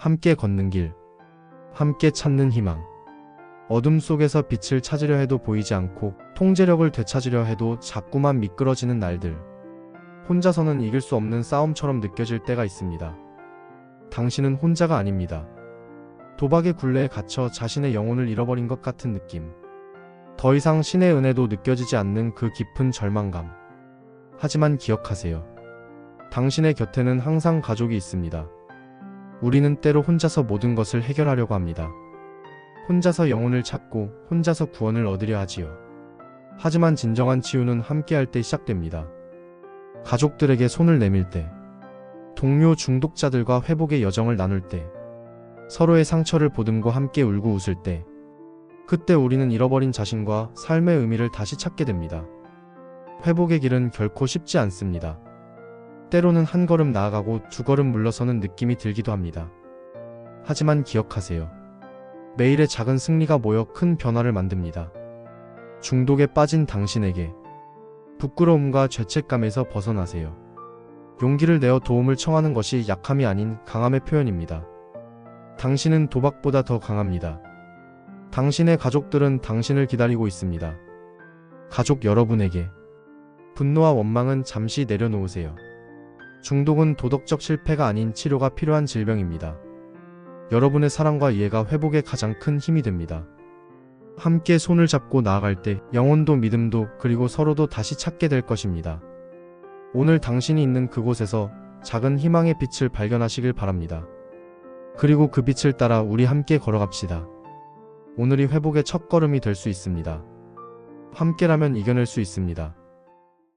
함께 걷는 길, 함께 찾는 희망. 어둠 속에서 빛을 찾으려 해도 보이지 않고 통제력을 되찾으려 해도 자꾸만 미끄러지는 날들. 혼자서는 이길 수 없는 싸움처럼 느껴질 때가 있습니다. 당신은 혼자가 아닙니다. 도박의 굴레에 갇혀 자신의 영혼을 잃어버린 것 같은 느낌. 더 이상 신의 은혜도 느껴지지 않는 그 깊은 절망감. 하지만 기억하세요. 당신의 곁에는 항상 가족이 있습니다. 우리는 때로 혼자서 모든 것을 해결하려고 합니다. 혼자서 영혼을 찾고 혼자서 구원을 얻으려 하지요. 하지만 진정한 치유는 함께할 때 시작됩니다. 가족들에게 손을 내밀 때, 동료 중독자들과 회복의 여정을 나눌 때, 서로의 상처를 보듬고 함께 울고 웃을 때, 그때 우리는 잃어버린 자신과 삶의 의미를 다시 찾게 됩니다. 회복의 길은 결코 쉽지 않습니다. 때로는 한 걸음 나아가고 두 걸음 물러서는 느낌이 들기도 합니다. 하지만 기억하세요. 매일의 작은 승리가 모여 큰 변화를 만듭니다. 중독에 빠진 당신에게 부끄러움과 죄책감에서 벗어나세요. 용기를 내어 도움을 청하는 것이 약함이 아닌 강함의 표현입니다. 당신은 도박보다 더 강합니다. 당신의 가족들은 당신을 기다리고 있습니다. 가족 여러분에게 분노와 원망은 잠시 내려놓으세요. 중독은 도덕적 실패가 아닌 치료가 필요한 질병입니다. 여러분의 사랑과 이해가 회복에 가장 큰 힘이 됩니다. 함께 손을 잡고 나아갈 때 영혼도 믿음도 그리고 서로도 다시 찾게 될 것입니다. 오늘 당신이 있는 그곳에서 작은 희망의 빛을 발견하시길 바랍니다. 그리고 그 빛을 따라 우리 함께 걸어갑시다. 오늘이 회복의 첫 걸음이 될 수 있습니다. 함께라면 이겨낼 수 있습니다.